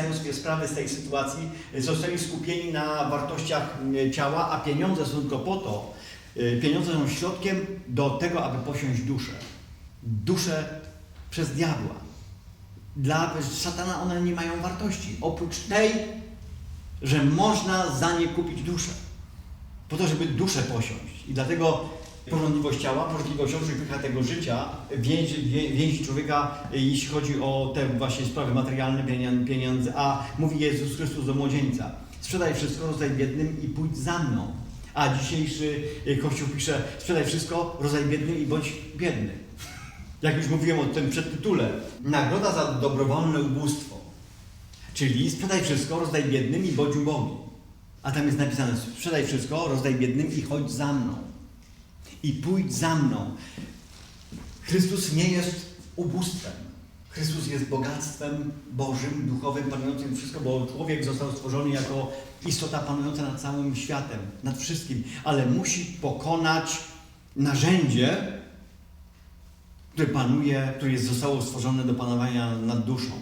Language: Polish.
zdają sobie sprawę z tej sytuacji, zostali skupieni na wartościach e, ciała, a pieniądze są tylko po to, e, pieniądze są środkiem do tego, aby posiąść duszę. Duszę przez diabła. Dla szatana one nie mają wartości, oprócz tej, że można za nie kupić duszę. Po to, żeby duszę posiąść. I dlatego porządliwość ciała, porządliwość pycha tego życia więzi, wię- więzi człowieka, e, jeśli chodzi o te właśnie sprawy materialne, pieniądze. A mówi Jezus Chrystus do młodzieńca, sprzedaj wszystko, rozdaj biednym i pójdź za mną. A dzisiejszy e, Kościół pisze, sprzedaj wszystko, rozdaj biednym i bądź biedny. Jak już mówiłem o tym przedtytule, nagroda za dobrowolne ubóstwo. Czyli sprzedaj wszystko, rozdaj biednym i bądź ubogi. A tam jest napisane, sprzedaj wszystko, rozdaj biednym i chodź za mną. I pójdź za mną. Chrystus nie jest ubóstwem. Chrystus jest bogactwem Bożym, duchowym, panującym wszystko, bo człowiek został stworzony jako istota panująca nad całym światem, nad wszystkim, ale musi pokonać narzędzie, które panuje, które jest, zostało stworzone do panowania nad duszą.